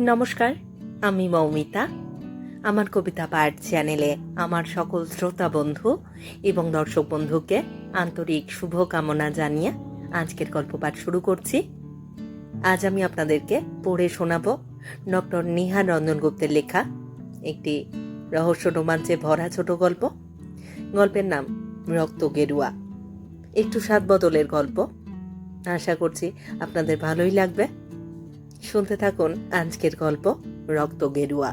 নমস্কার, আমি মৌমিতা। আমার কবিতা পাঠ চ্যানেলে আমার সকল শ্রোতা বন্ধু এবং দর্শক বন্ধুকে আন্তরিক শুভকামনা জানিয়ে আজকের গল্প পাঠ শুরু করছি। আজ আমি আপনাদেরকে পড়ে শোনাব ডক্টর নিহার রঞ্জন গুপ্তের লেখা একটি রহস্য রোমাঞ্চে ভরা ছোট গল্প। গল্পের নাম রক্ত গেরুয়া। একটু স্বাদ বদলের গল্প। আশা করছি আপনাদের ভালোই লাগবে। শুনতে থাকুন আজকের গল্প, রক্ত গেরুয়া।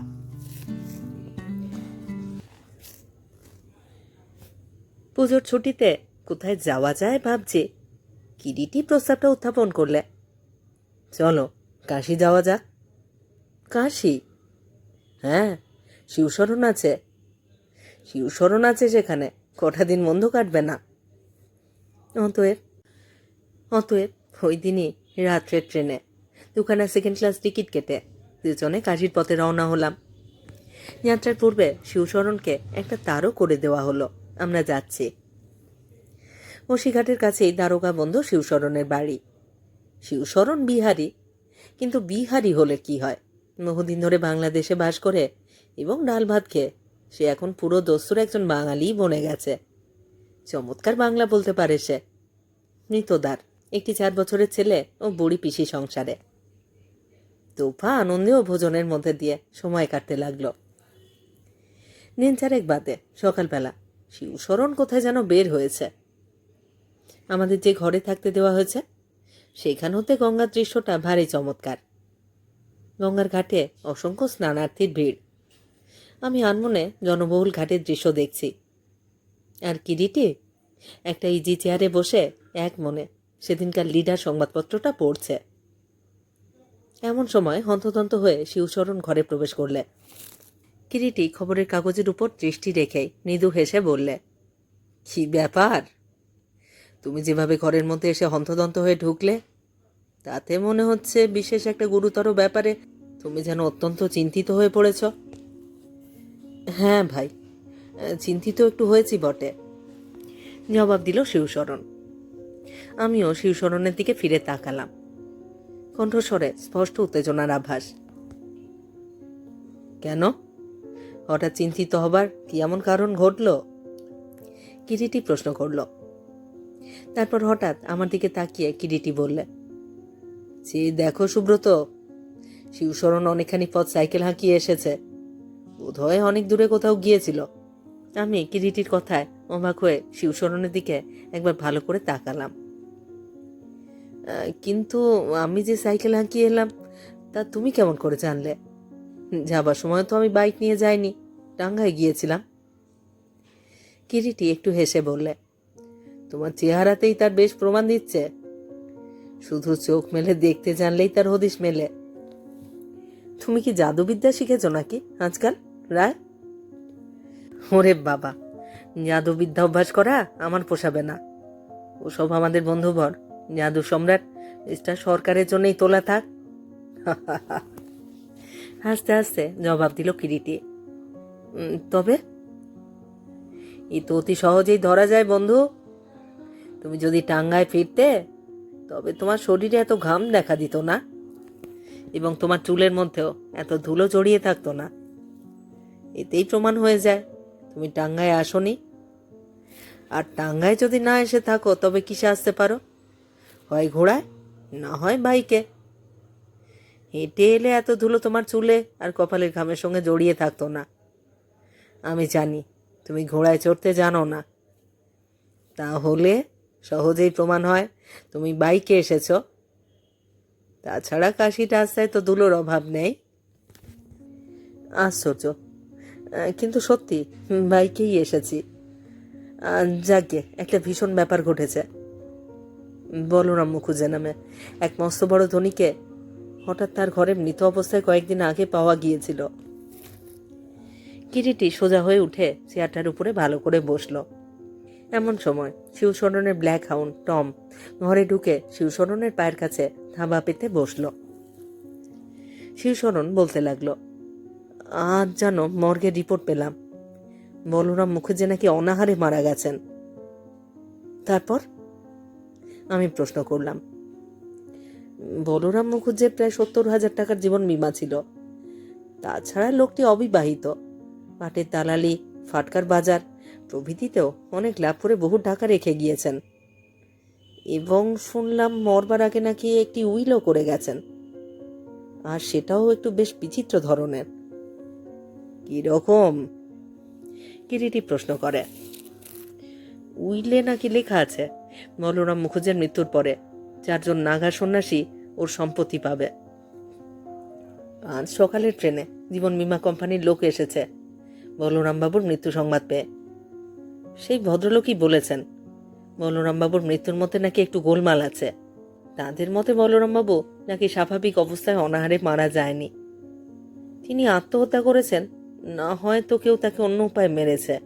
পুজোর ছুটিতে কোথায় যাওয়া যায় ভাবছি, কিরিটি প্রস্তাবটা উত্থাপন করলে। চলো, কাশি যাওয়া যাক। কাশি? হ্যাঁ শিবশরণ আছে। শিবশরণ আছে সেখানে কটা দিন বন্ধ কাটবে না। অতএব অতএব ওই দিনই রাত্রের ট্রেনে। দুখানা সেকেন্ড ক্লাস টিকিট কেটে দুজনে কাশির পথে রওনা হলাম। যাত্রার পূর্বে শিবশরণকে একটা তারও করে দেওয়া হলো। আমরা যাচ্ছি। বসিঘাটের কাছেই দারোগা বন্ধু শিবশরণের বাড়ি। শিবশরণ বিহারি, কিন্তু বিহারি হলে কি হয়? বহুদিন ধরে বাংলাদেশে বাস করে এবং ডাল ভাত খেয়ে, সে এখন পুরো দস্তুর একজন বাঙালিই বনে গেছে। চমৎকার বাংলা বলতে পারে সে। মৃতদার, একটি চার বছরের ছেলে ও বুড়ি পিসি সংসারে। তোফা আনন্দে ও ভোজনের মধ্যে দিয়ে সময় কাটতে লাগল। দিন বাদে, সকালবেলা শিবশরণ কোথায় যেন বের হয়েছে। আমাদের যে ঘরে থাকতে দেওয়া হয়েছে, সেখান হতে গঙ্গার দৃশ্যটা ভারী চমৎকার। গঙ্গার ঘাটে অসংখ্য স্নানার্থীর ভিড়। আমি আনমনে জনবহুল ঘাটের দৃশ্য দেখছি। আর কিরিটি একটা ইজি চেয়ারে বসে এক মনে সেদিনকার লিডার সংবাদপত্রটা পড়ছে। এমন সময় হন্তদন্ত হয়ে শিবশরণ ঘরে প্রবেশ করলে। কিরিটি খবরের কাগজের উপর দৃষ্টি রেখে মৃদু হেসে বললে, কি ব্যাপার? তুমি যেভাবে ঘরের মধ্যে এসে হন্তদন্ত হয়ে ঢুকলে, তাতে মনে হচ্ছে বিশেষ একটা গুরুতর ব্যাপারে তুমি যেন অত্যন্ত চিন্তিত হয়ে পড়েছ। হ্যাঁ ভাই, চিন্তিত একটু হয়েছি বটে, জবাব দিল শিবশরণ আমিও শিবশরণের দিকে ফিরে তাকালাম। কণ্ঠস্বরে স্পষ্ট উত্তেজনার আভাস। কেন? হঠাৎ চিন্তিত হবার কি এমন কারণ ঘটল? কিরিটি প্রশ্ন করল। তারপর হঠাৎ আমার দিকে তাকিয়ে কিরিটি বললে যে দেখো সুব্রত, শিবশরণ অনেকখানি পথ সাইকেল হাঁকিয়ে এসেছে। বোধহয় অনেক দূরে কোথাও গিয়েছিল। আমি কিরিটির কথায় অবাক হয়ে শিবশরণের দিকে একবার ভালো করে তাকালাম। কিন্তু আমি যে সাইকেল হাঁকিয়ে এলাম, তা তুমি কেমন করে জানলে? যাবার সময় তো আমি বাইক নিয়ে যাইনি, টাঙ্গায় গিয়েছিলাম। কিরিটি একটু হেসে বললে, তোমার চেহারাতেই তার বেশ প্রমাণ দিচ্ছে। শুধু চোখ মেলে দেখতে জানলেই তার হদিশ মেলে। তুমি কি জাদুবিদ্যা শিখেছো নাকি আজকাল, রায়? ওরে বাবা, জাদুবিদ্যা অভ্যাস করা আমার পোষাবে না। ওসব আমাদের বন্ধুবর। জাদু সম্রাট মিস্টার সরকারের জন্যই তোলা থাক। হাসতে হাসতে জবাব দিল কিরিটি। "উম, তবে? এ তো অতি সহজেই ধরা যায় বন্ধু। তুমি যদি টাঙ্গায় ফিরতে তবে তোমার শরীরে এত ঘাম দেখা দিত না। এবং তোমার চুলের মধ্যেও এত ধুলো জড়িয়ে থাকতো না। এতেই প্রমাণ হয়ে যায় তুমি টাঙ্গায় আসনি। আর টাঙ্গায় যদি না এসে থাকো তবে কিসে আসতে পারো? হয় ঘোড়ায়, না হয় বাইকে। হেঁটে এলে এত ধুলো তোমার চুলে আর কপালের ঘামের সঙ্গে জড়িয়ে থাকতো না। আমি জানি, তুমি ঘোড়ায় চড়তে জানো না। তাহলে সহজেই প্রমাণ হয়, তুমি বাইকে এসেছ। তাছাড়া কাশি রাস্তায় তো ধুলোর অভাব নেই। আশ্চর্য। কিন্তু সত্যি, বাইকেই এসেছি। যাকগে একটা ভীষণ ব্যাপার ঘটেছে। বলরাম মুখুজ্জে নামে। এক মস্ত বড় ধনীকে হঠাৎ তার ঘরে মৃত অবস্থায় কয়েকদিন আগে পাওয়া গিয়েছিল। কিরিটি সোজা হয়ে উঠে চেয়ারটার উপরে ভালো করে বসল। এমন সময় শিবশরণের ব্ল্যাক হাউন্ড টম, ঘরে ঢুকে শিবশরণের পায়ের কাছে থাবা পেতে বসল। শিবশরণ বলতে লাগল, আজ যেন মর্গে রিপোর্ট পেলাম। বলরাম মুখুজ্জে নাকি অনাহারে মারা গেছেন। তারপর আমি প্রশ্ন করলাম। বলরাম মুখুজ্জের প্রায় সত্তর হাজার টাকার জীবন বিমা ছিল। তাছাড়া লোকটি অবিবাহিত। পাটের দালালি, ফাটকার বাজার, প্রভৃতিতেও অনেক লাভ করে বহু টাকা রেখে গিয়েছেন। এবং শুনলাম মরবার আগে নাকি একটি উইলও করে গেছেন। আর সেটাও একটু বেশ বিচিত্র ধরনের। কীরকম কিরিটি প্রশ্ন করে। উইলে নাকি লেখা আছে বলরাম মুখুজ্জের মৃত্যুর পরে। চারজন নাগা সন্ন্যাসী ওর সম্পত্তি পাবে। আজ সকালের ট্রেনে জীবন বীমা কোম্পানির লোক এসেছে। বলরামবাবুর মৃত্যু সংবাদ পেয়ে। সেই ভদ্রলোকই বলেছেন বলরামবাবুর মৃত্যুর মধ্যে নাকি একটু গোলমাল আছে। তাদের মতে বলরামবাবু নাকি স্বাভাবিক অবস্থায় অনাহারে মারা যায়নি। তিনি আত্মহত্যা করেছেন, না হয়তো কেউ তাকে অন্য উপায়ে মেরেছে।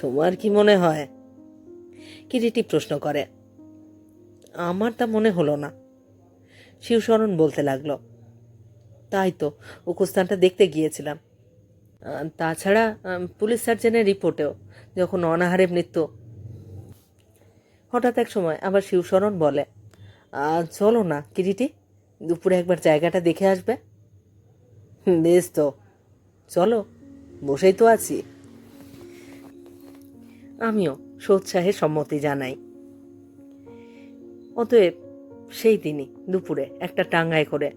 তোমার কি মনে হয়? কিরিটি প্রশ্ন করে। আমার তা মনে হলো না। শিবশরণ বলতে লাগল, তাই তো, উপস্থানটা দেখতে গিয়েছিলাম। তাছাড়া পুলিশ সার্জেনের রিপোর্টেও, যখন অনাহারে মৃত্যু। হঠাৎ এক সময় আবার শিবশরণ বলে চলো না, কিরিটি, দুপুরে একবার জায়গাটা দেখে আসবে। বেশ তো, চলো, বসেই তো আছি। আমিও সোৎসাহে সম্মতি জানাই। অতএব সেই দিনই, দুপুরে, একটা টাঙ্গায় করে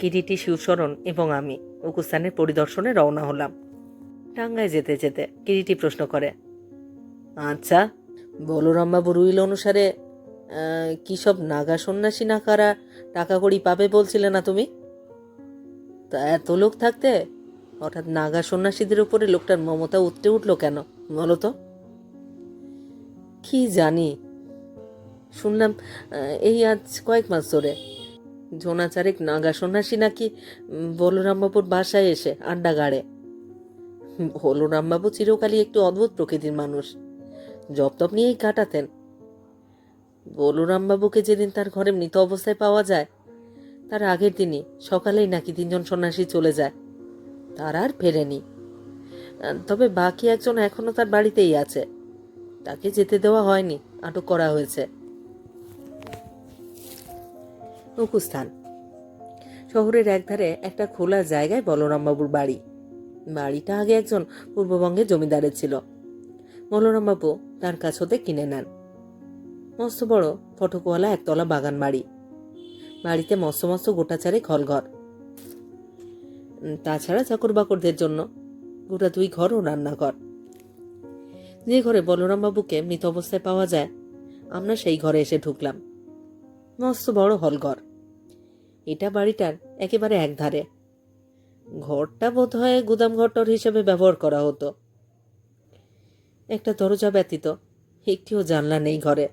কিরিটি শিবশরণ এবং আমি উকুস্থানের পরিদর্শনে রওনা হলাম। টাঙ্গায় যেতে যেতে কিরিটি প্রশ্ন করে আচ্ছা বলরামবাবুর উইল অনুসারে কি সব নাগা সন্ন্যাসী নাকারা টাকা কড়ি পাবে বলছিলে না তুমি? তা এত লোক থাকতে, হঠাৎ নাগা সন্ন্যাসীদের উপরে লোকটার মমতা উঠতে উঠল কেন, বলো তো? কি জানি। শুনলাম এই আজ কয়েক মাস ধরে। জোনাচারেক নাগা সন্ন্যাসী নাকি বলরামবাবুর বাসায় এসে আড্ডা গাড়ে। বলরামবাবু চিরকালই একটু অদ্ভুত প্রকৃতির মানুষ। জপ তপ নিয়েই কাটাতেন। বলরামবাবুকে যেদিন তার ঘরে মৃত অবস্থায় পাওয়া যায়, তার আগের দিনই সকালেই নাকি তিনজন সন্ন্যাসী চলে যায়। তার আর ফেরেনি। তবে বাকি একজন এখনও তার বাড়িতেই আছে। তাকে যেতে দেওয়া হয়নি আটক করা হয়েছে। নকুস্থান শহরের একধারে একটা খোলা জায়গায় বলরামবাবুর বাড়ি। বাড়িটা আগে একজন পূর্ববঙ্গের জমিদারের ছিল। বলরামবাবু তার কাছ হতে কিনে নেন। মস্ত বড় ফটকওয়ালা একতলা বাগান বাড়ি। বাড়িতে মস্ত মস্ত গোটা চারে ঘর উম, তাছাড়া চাকর বাকরদের জন্য গোটা দুই ঘর ও রান্নাঘর। যে ঘরে বলরামবাবুকে মৃত অবস্থায় পাওয়া যায়, আমরা সেই ঘরে এসে ঢুকলাম। মস্ত বড় হলঘর। এটা বাড়িটার একেবারে একধারে। ঘরটা বোধ হয় গুদাম ঘরটর হিসেবে ব্যবহার করা হতো। একটা দরজা ব্যতীত একটিও জানলা নেই ঘরে।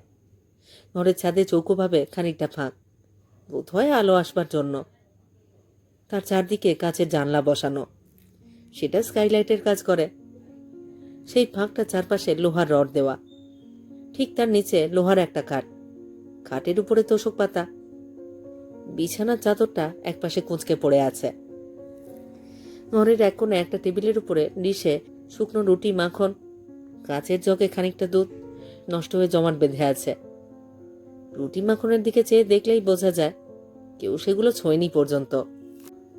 ঘরের ছাদে চৌকোভাবে খানিকটা ফাঁক। বোধ হয় আলো আসবার জন্য। তার চারদিকে কাচের জানলা বসানো। সেটা স্কাইলাইটের কাজ করে। সেই ফাঁকটা চারপাশে লোহার রড দেওয়া। ঠিক তার নিচে লোহার একটা খাট। খাটের উপরে তোষক পাতা। বিছানার চাদরটা একপাশে কুঁচকে পড়ে আছে। ঘরের এক কোণে একটা টেবিলের উপরে ডিশে শুকনো রুটি, মাখন, কাঁচের জগে খানিকটা দুধ নষ্ট হয়ে জমাট বেঁধে আছে। রুটি, মাখনের দিকে চেয়ে দেখলেই বোঝা যায়, কেউ সেগুলো ছোঁয়নি পর্যন্ত।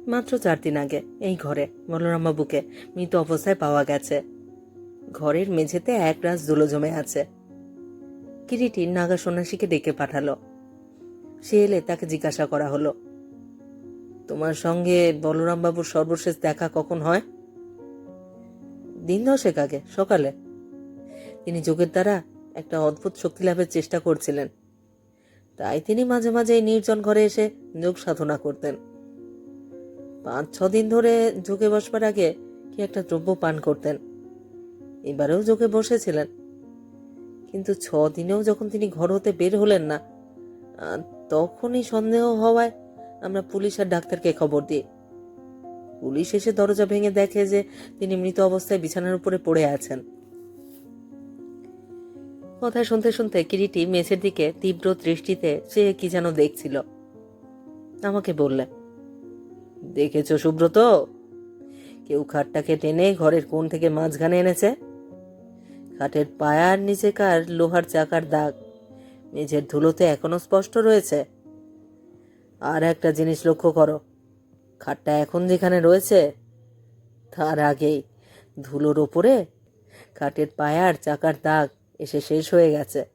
মাত্র চার দিন আগে এই ঘরে বলরামবাবুকে মৃত অবস্থায় পাওয়া গেছে। ঘরের মেঝেতে এক রাস ধুলো জমে আছে। কিরিটি নাগা সন্ন্যাসীকে ডেকে পাঠালো। সে এলে তাকে জিজ্ঞাসা করা হলো, তোমার সঙ্গে বলরামবাবুর সর্বশেষ দেখা কখন হয়? দিন দশেক আগে, সকালে। তিনি যোগের দ্বারা একটা অদ্ভুত শক্তি লাভের চেষ্টা করছিলেন। তাই তিনি মাঝে মাঝে নির্জন ঘরে এসে যোগ সাধনা করতেন। পাঁচ ছ দিন ধরে যোগে বসবার আগে কি একটা দ্রব্য পান করতেন। এবারেও যোগে বসেছিলেন। কিন্তু ছ দিনেও যখন তিনি ঘর হতে বের হলেন না তখনই সন্দেহ হওয়ায় আমরা পুলিশ আর ডাক্তারকে খবর দিই। পুলিশ এসে দরজা ভেঙে দেখে যে তিনি মৃত অবস্থায় বিছানার উপরে পড়ে আছেন। কথা শুনতে শুনতে কিরিটি মেসের দিকে তীব্র দৃষ্টিতে সে কি যেন দেখছিল। আমাকে বললে, দেখেছ সুব্রত? কেউ খাটটাকে টেনে ঘরের কোণ থেকে মাঝখানে এনেছে? খাটের পায়ার নিচেকার লোহার চাকার দাগ। মেঝের ধুলোতে এখনও স্পষ্ট রয়েছে। আর একটা জিনিস লক্ষ্য করো। খাটটা এখন যেখানে রয়েছে, তার আগেই ধুলোর ওপরে খাটের পায়ার, চাকার দাগ এসে শেষ হয়ে গেছে।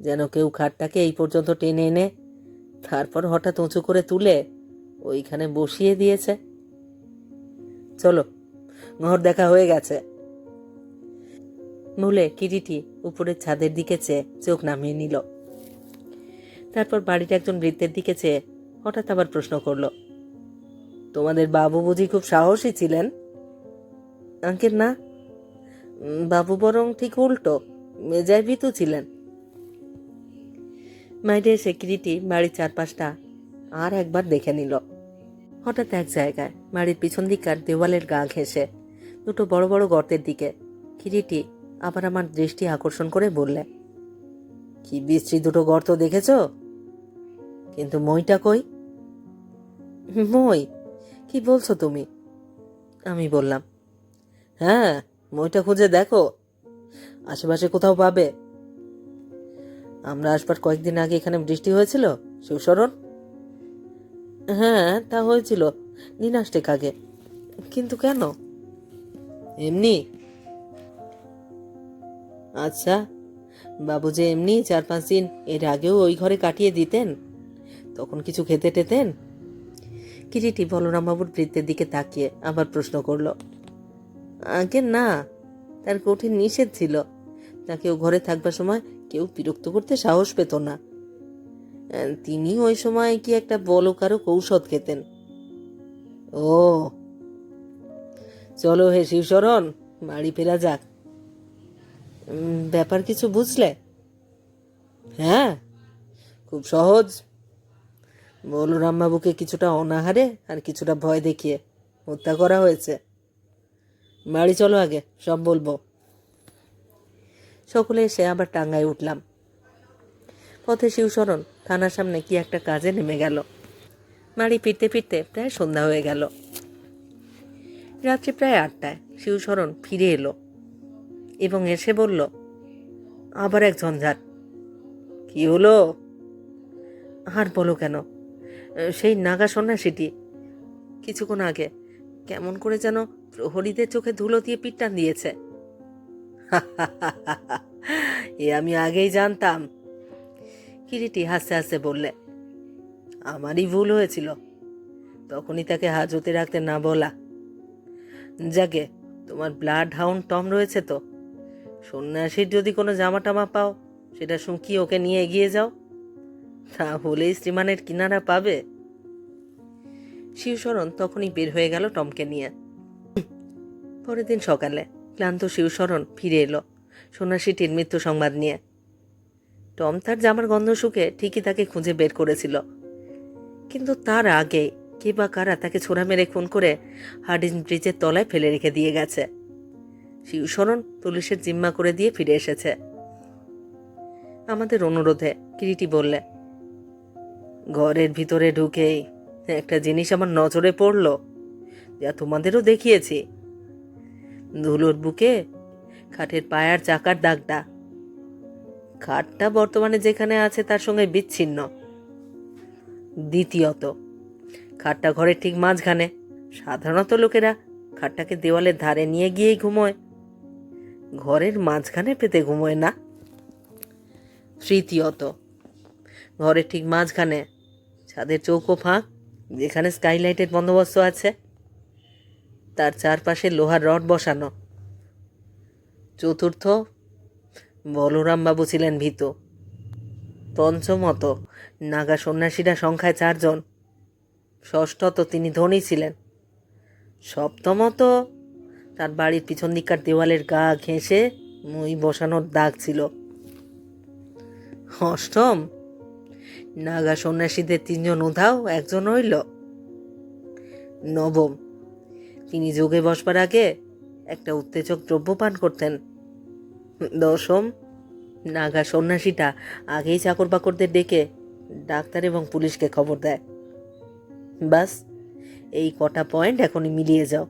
যেন কেউ খাটটাকে এই পর্যন্ত টেনে এনে তারপর হঠাৎ উঁচু করে তুলে ওইখানে বসিয়ে দিয়েছে। চলো, ঘর দেখা হয়ে গেছে। বলে কিরিটি উপরের ছাদের দিকে চেয়ে চোখ নামিয়ে নিল। তারপর বাড়ির একজন বৃদ্ধের দিকে চেয়ে হঠাৎ আবার প্রশ্ন করল, তোমাদের বাবু বুঝি খুব সাহসী ছিলেন? আঙ্কেল, না। বাবু বরং ঠিক উল্টো, মেজায় ভীতু ছিলেন। মাইডের সিকিউরিটি বাড়ির চারপাশটা আর একবার দেখে নিল। হঠাৎ এক জায়গায় বাড়ির পিছন দিককার দেওয়ালের গা ঘেঁষে দুটো বড় বড় গর্তের দিকে কিরিটি আবার আমার দৃষ্টি আকর্ষণ করে বললে, কি বিশ্রী দুটো গর্ত দেখেছ? কিন্তু মইটা কই? মই? কি বলছো তুমি? আমি বললাম হ্যাঁ মইটা খুঁজে দেখো। আশেপাশে কোথাও পাবে? আমরা আসবার কয়েকদিন আগে এখানে বৃষ্টি হয়েছিল শিবশরণ হ্যাঁ তা হয়েছিল দিন আষ্টেক আগে কিন্তু কেন? এমনি আচ্ছা বাবু যে এমনি চার পাঁচ দিন এর আগেও ওই ঘরে কাটিয়ে দিতেন, তখন কিছু খেতে টেতেন? কিরিটি বলরামবাবুর বৃত্তের দিকে তাকিয়ে আবার প্রশ্ন করল, আগে না, তার কঠিন নিষেধ ছিল, তাকে ও ঘরে থাকবার সময় কেউ বিরক্ত করতে সাহস পেত না। তিনি ওই সময় কি একটা বলকারক ঔষধ খেতেন? ও, চলো হে শিবশরণ, বাড়ি ফেরা যাক। ব্যাপার কিছু বুঝলে? হ্যাঁ খুব সহজ। বলরাম বাবুকে কিছুটা অনাহারে আর কিছুটা ভয় দেখিয়ে হত্যা করা হয়েছে। বাড়ি চলো আগে, সব বলব। সকলে এসে আবার টাঙ্গায় উঠলাম। পথে শিবশরণ থানার সামনে কি একটা কাজে নেমে গেল। বাড়ি ফিরতে ফিরতে প্রায় সন্ধ্যা হয়ে গেল। রাত্রি প্রায় আটটায় শিবশরণ ফিরে এলো। এবং এসে বলল, আবার এক ঝঞ্ঝাট। কি হলো? আর বলো কেন? সেই নাগা সন্ন্যাসীটি। কিছুক্ষণ আগে কেমন করে যেন প্রহরীদের চোখে ধুলো দিয়ে পিটটান দিয়েছে। এ আমি আগেই জানতাম। কিরিটি হাসতে হাসতে বললে, আমারই ভুল হয়েছিল। তখনই তাকে হাজতে রাখতে না বলা। যাকে তোমার ব্লাড হাউন্ড টম রয়েছে তো? সন্ন্যাসীর যদি কোনো জামা টামা পাও, সেটা শুকিয়ে ওকে নিয়ে এগিয়ে যাও। তাহলেই শ্রীমানের কিনারা পাবে। শিবশরণ তখনই বের হয়ে গেল টমকে নিয়ে। পরের দিন সকালে ক্লান্ত শিবশরণ ফিরে এলো সন্ন্যাসীটির মৃত্যু সংবাদ নিয়ে। টম তার জামার গন্ধ শুকে ঠিকই তাকে খুঁজে বের করেছিল। কিন্তু তার আগে কে বা কারা তাকে ছোড়া মেরে খুন করে হার্ডিন ব্রিজের তলায় ফেলে রেখে দিয়ে গেছে। শিবশরণ পুলিশের জিম্মা করে দিয়ে ফিরে এসেছে। আমাদের অনুরোধে কিরিটি বললে, ঘরের ভিতরে ঢুকেই একটা জিনিস আমার নজরে পড়ল, যা তোমাদেরও দেখিয়েছি। ধুলোর বুকে, খাটের পায়ার চাকার দাগটা। খাটটা বর্তমানে যেখানে আছে তার সঙ্গে বিচ্ছিন্ন। দ্বিতীয়ত, খাটটা ঘরের ঠিক মাঝখানে। সাধারণত লোকেরা খাটটাকে দেওয়ালের ধারে নিয়ে গিয়েই ঘুমোয়। ঘরের মাঝখানে পেতে ঘুমোয় না। তৃতীয়ত ঘরের ঠিক মাঝখানে, ছাদের চৌকো ফাঁক, যেখানে স্কাইলাইটের বন্দোবস্ত আছে। তার চারপাশে লোহার রড বসানো। চতুর্থ বলরামবাবু ছিলেন ভীত। পঞ্চমত, নাগা সন্ন্যাসীরা সংখ্যায় চারজন। ষষ্ঠত তিনি ধনী ছিলেন। সপ্তমত তার বাড়ির পিছন দিককার দেওয়ালের গা ঘেঁষে মই বসানোর দাগ ছিল। অষ্টম, নাগা সন্ন্যাসীদের তিনজন উধাও একজন রইল নবম, তিনি যোগে বসবার আগে একটা উত্তেজক দ্রব্য পান করতেন। দশম, নাগা সন্ন্যাসীটা আগেই চাকর বাকরদের ডেকে ডাক্তার এবং পুলিশকে খবর দেয়। বাস, এই কটা পয়েন্ট এখনই মিলিয়ে যাও।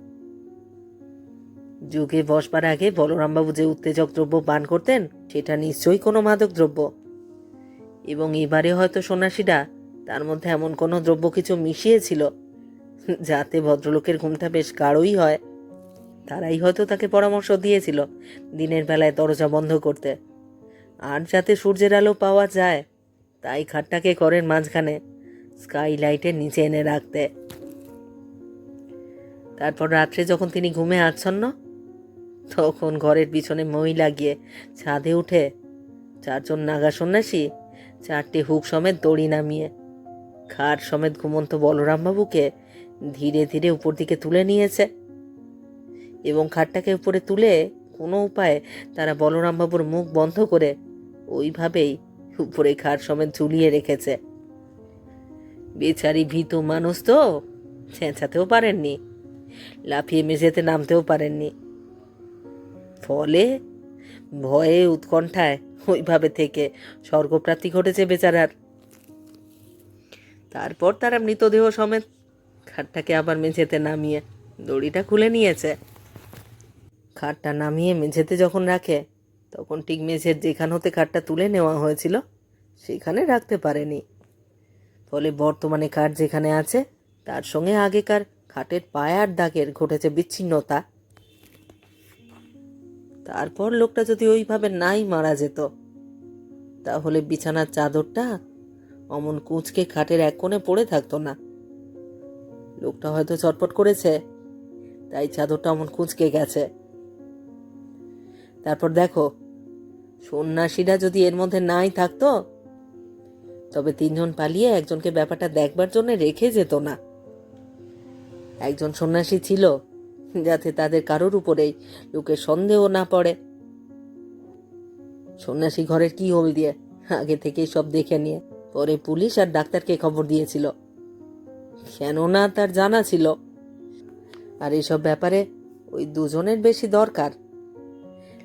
যুগে বসবার আগে বলরামবাবু যে উত্তেজক দ্রব্য পান করতেন, সেটা নিশ্চয়ই কোনো মাদক দ্রব্য। এবং এবারে হয়তো সন্ন্যাসীরা তার মধ্যে এমন কোনো দ্রব্য কিছু মিশিয়েছিল, যাতে ভদ্রলোকের ঘুমটা বেশ গাঢ়ই হয়। তারাই হয়তো তাকে পরামর্শ দিয়েছিল দিনের বেলায় দরজা বন্ধ করতে। আর যাতে সূর্যের আলো পাওয়া যায়, তাই খাটটাকে করেন মাঝখানে স্কাইলাইটের নিচে এনে রাখতে। তারপর রাত্রে যখন তিনি ঘুমে আচ্ছন্ন তখন ঘরের পিছনে মই লাগিয়ে ছাদে উঠে, চারজন নাগা সন্ন্যাসী, চারটে হুক সমেত দড়ি নামিয়ে, খাট সমেত ঘুমন্ত বলরামবাবুকে ধীরে ধীরে উপর দিকে তুলে নিয়েছে এবং খাটটাকে উপরে তুলে কোনো উপায়ে তারা বলরামবাবুর মুখ বন্ধ করে ওইভাবেই উপরে খাট সমেত ঝুলিয়ে রেখেছে। বেচারি ভীত মানুষ তো চেঁচাতেও পারেননি, লাফিয়ে মেঝেতে নামতেও পারেননি। ফলে ভয়ে উৎকণ্ঠায় ওইভাবে থেকে স্বর্গপ্রাপ্তি ঘটেছে বেচারার। তারপর তারা মৃতদেহ সমেত খাটটাকে আবার মেঝেতে নামিয়ে দড়িটা খুলে নিয়েছে। খাটটা নামিয়ে মেঝেতে যখন রাখে, তখন ঠিক মেঝের যেখান হতে খাটটা তুলে নেওয়া হয়েছিল, সেখানে রাখতে পারেনি। ফলে বর্তমানে খাট যেখানে আছে, তার সঙ্গে আগেকার খাটের পায়ার দাগের ঘটেছে বিচ্ছিন্নতা। তারপর লোকটা যদি ওইভাবে নাই মারা যেত, তাহলে বিছানার চাদরটা অমন কুচকে খাটের এক কোণে পড়ে থাকতো না। লোকটা হয়তো চটপট করেছে, তাই চাদরটা অমন কুচকে গেছে। তারপর দেখো, সন্ন্যাসীরা যদি এর মধ্যে নাই থাকতো, তবে তিনজন পালিয়ে একজনকে ব্যাপারটা দেখবার জন্য রেখে যেত না। একজন সন্ন্যাসী ছিল যাতে তাদের কারোর উপরেই লোকের সন্দেহ না পড়ে। সন্ন্যাসী ঘরের কি হোল দিয়ে? আগে থেকেই সব দেখে নিয়ে। পরে পুলিশ আর ডাক্তারকে খবর দিয়েছিল। কেননা তার জানা ছিল। আর এইসব ব্যাপারে ওই দুজনের বেশি দরকার।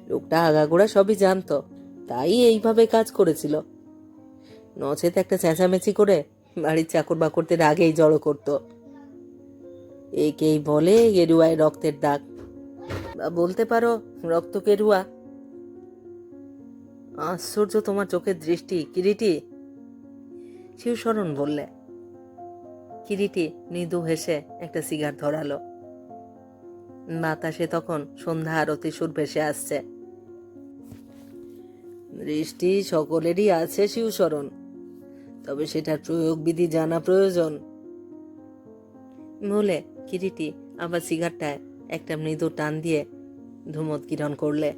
লোকটা আগাগোড়া সবই জানতো। তাই এইভাবে কাজ করেছিল। নচেত একটা চেঁচামেচি করে বাড়ির চাকর বাকরদের আগেই জড়ো করতো। একেই বলে গেরুয়ায় রক্তের দাগ। বলতে পারো, রক্ত গেরুয়া। আশ্চর্য তোমার চোখের দৃষ্টি, কিরিটি। শিবশরণ বললে। কিরিটি মৃদু হেসে একটা সিগার ধরালো। বাতাসে তখন সন্ধ্যা আরতি সুর ভেসে আসছে। দৃষ্টি সকলেরই আছে শিবশরণ তবে সেটার প্রয়োগবিধি জানা প্রয়োজন। বলে কিরিটি আবার সিগারটায় একটা মৃদু টান দিয়ে ধুমোৎকিরণ করলে।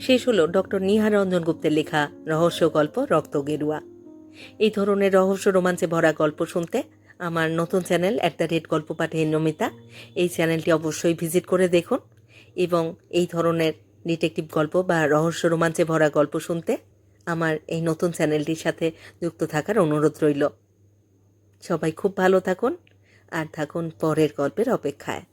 শেষ হলো ডক্টর নিহার রঞ্জন গুপ্তের লেখা রহস্য গল্প রক্ত গেরুয়া। এই ধরনের রহস্য রোমাঞ্চে ভরা গল্প শুনতে আমার নতুন চ্যানেল অ্যাট দ্য রেট গল্প পাঠে নমিতা। এই চ্যানেলটি অবশ্যই ভিজিট করে দেখুন এবং এই ধরনের ডিটেকটিভ গল্প বা রহস্য রোমাঞ্চে ভরা গল্প শুনতে আমার এই নতুন চ্যানেলটির সাথে যুক্ত থাকার অনুরোধ রইল। সবাই খুব ভালো থাকুন আর থাকুন পরের গল্পের অপেক্ষায়।